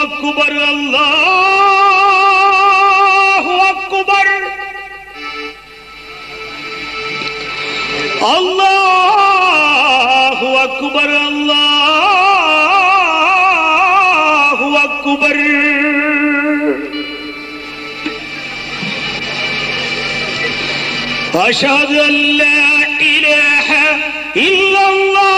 اکبر اللہ اکبر۔ اللہ اکبر اللہ اکبر۔ اشہد اللہ الہ الا اللہ۔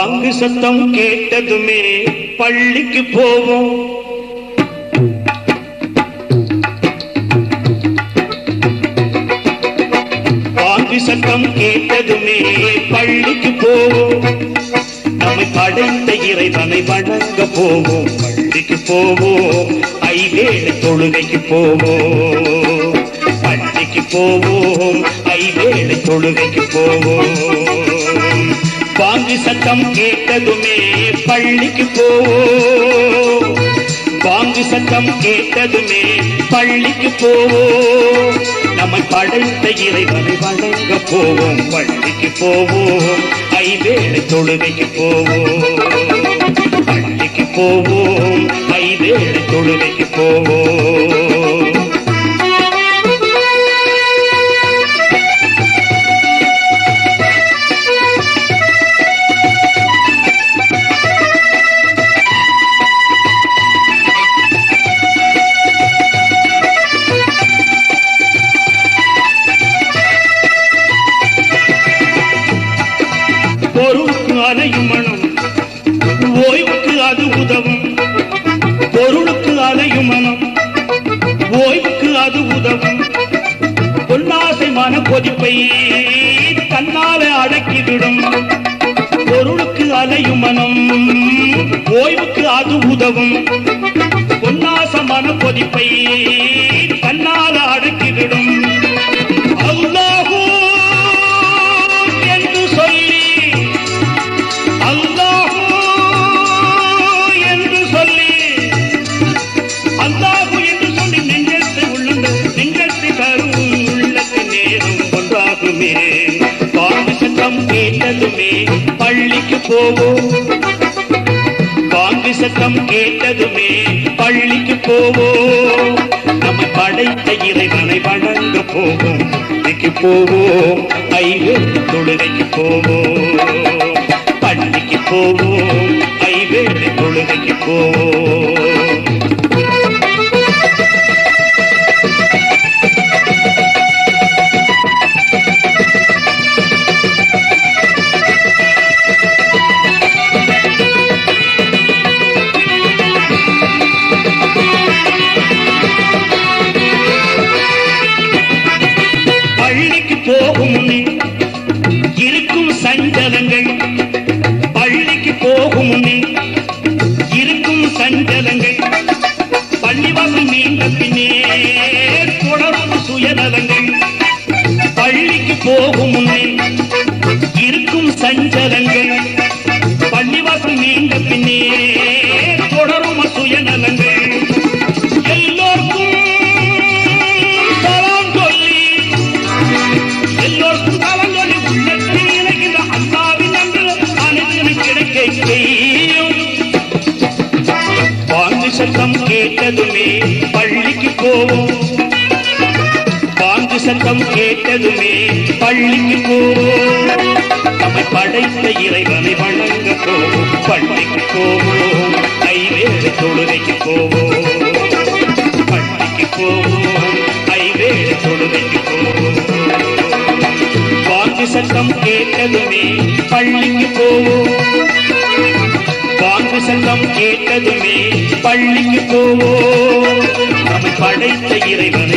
வாங்கு சத்தம் கேட்டதுமே பள்ளிக்கு போவோம். வாங்கு சத்தம் கேட்டதுமே பள்ளிக்கு போவோம். நம்மை படைத்த இறைவனை வணங்க போவோம். பள்ளிக்கு போவோம். ஐவேளை தொழுகைக்கு போவோம். பள்ளிக்கு போவோம். ஐவேளை தொழுகைக்கு போவோம். வாங்கு சத்தம் கேட்டதுமே பள்ளிக்கு போவோம் பாங்கு சத்தம் கேட்டதுமே பள்ளிக்கு போவோம் நம்மை படைத்த இறைவனை வணங்க போவோம் பள்ளிக்கு போவோம் ஐவேளை தொழுகைக்கு போவோம். பள்ளிக்கு போவோம் ஐவேளை தொழுகைக்கு போவோம். பொருளுக்கு அலையும் மனம் ஓய்வுக்கு அது உதவும். பொருளுக்கு அலையும் மனம் ஓய்வுக்கு அது உதவும். பொன்னாசை மன கொதிப்பை தன்னால அடக்கிவிடும். பொருளுக்கு அலையும் மனம் ஓய்வுக்கு அது உதவும். பொன்னாச மன கொதிப்பை கேட்டதுமே பள்ளிக்கு போவோம். பாங்கு சத்தம் கேட்டதுமே பள்ளிக்கு போவோம். நம்ம படைத்த இறைவனை வணங்க போவோம். பள்ளிக்கு போவோம். ஐவே தொழுகைக்கு போவோம். பள்ளிக்கு போவோம். ஐவே தொழுகைக்கு போவோம். சஞ்சலங்கள் பள்ளிக்கு போகும் முன்னே இருக்கும் சஞ்சலங்கள் பள்ளிவாசம் மீண்ட பின்னே தொடரும் சுயநலங்கள் பள்ளிக்கு போகும் முன்னே கேட்டதுமே பள்ளிக்கு போவோம். பாங்கு சத்தம் கேட்டதுமே பள்ளிக்கு போவோம். நம்மை படைத்த இறைவனை வணங்க போவோம். பள்ளிக்கு போவோம். ஐவேறு தொழுகைக்கு போவோம். பள்ளிக்கு போவோம். ஐவேறு தொழுகைக்கு போவோம். பாங்கு சத்தம் கேட்டதுமே பள்ளிக்கு போவோம். சத்தம் கேட்டதுமே பள்ளிக்கு போவோம். நம்மை படைத்த இறைவன்